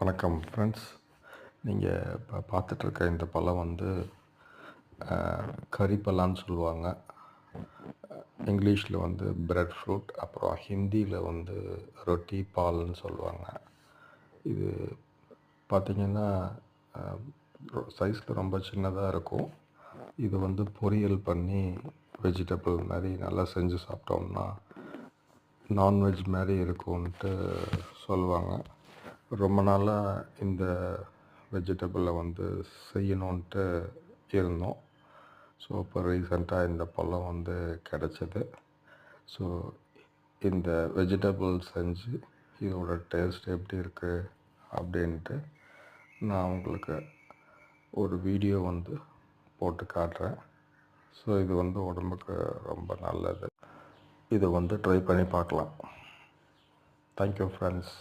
வணக்கம் ஃப்ரெண்ட்ஸ் நீங்கள் இப்போ பார்த்துட்ருக்க இந்த பழம் வந்து கறி கரிப்பலான்னு சொல்லுவாங்க. இங்கிலீஷில் வந்து பிரெட் ஃப்ரூட் அப்புறம் ஹிந்தியில் வந்து ரொட்டி பால்னு சொல்லுவாங்க. இது பார்த்திங்கன்னா சைஸில் ரொம்ப சின்னதாக இருக்கும். இது வந்து பொரியல் பண்ணி வெஜிடபிள் மாதிரி நல்லா செஞ்சு சாப்பிட்டோம்னா நான்வெஜ் மாதிரி இருக்கும்ன்ட்டு சொல்லுவாங்க. ரொம்ப நாளாக இந்த வெஜிடபிளை வந்து செய்யணுன்ட்டு இருந்தோம். ஸோ இப்போ ரீசெண்டாக இந்த பழம் வந்து கிடச்சிது. ஸோ இந்த வெஜிடபிள் செஞ்சு இதோட டேஸ்ட் எப்படி இருக்குது அப்படின்ட்டு நான் உங்களுக்கு ஒரு வீடியோ வந்து போட்டு காட்டுறேன். ஸோ இது வந்து உடம்புக்கு ரொம்ப நல்லது. இதை வந்து ட்ரை பண்ணி பார்க்கலாம். Thank you friends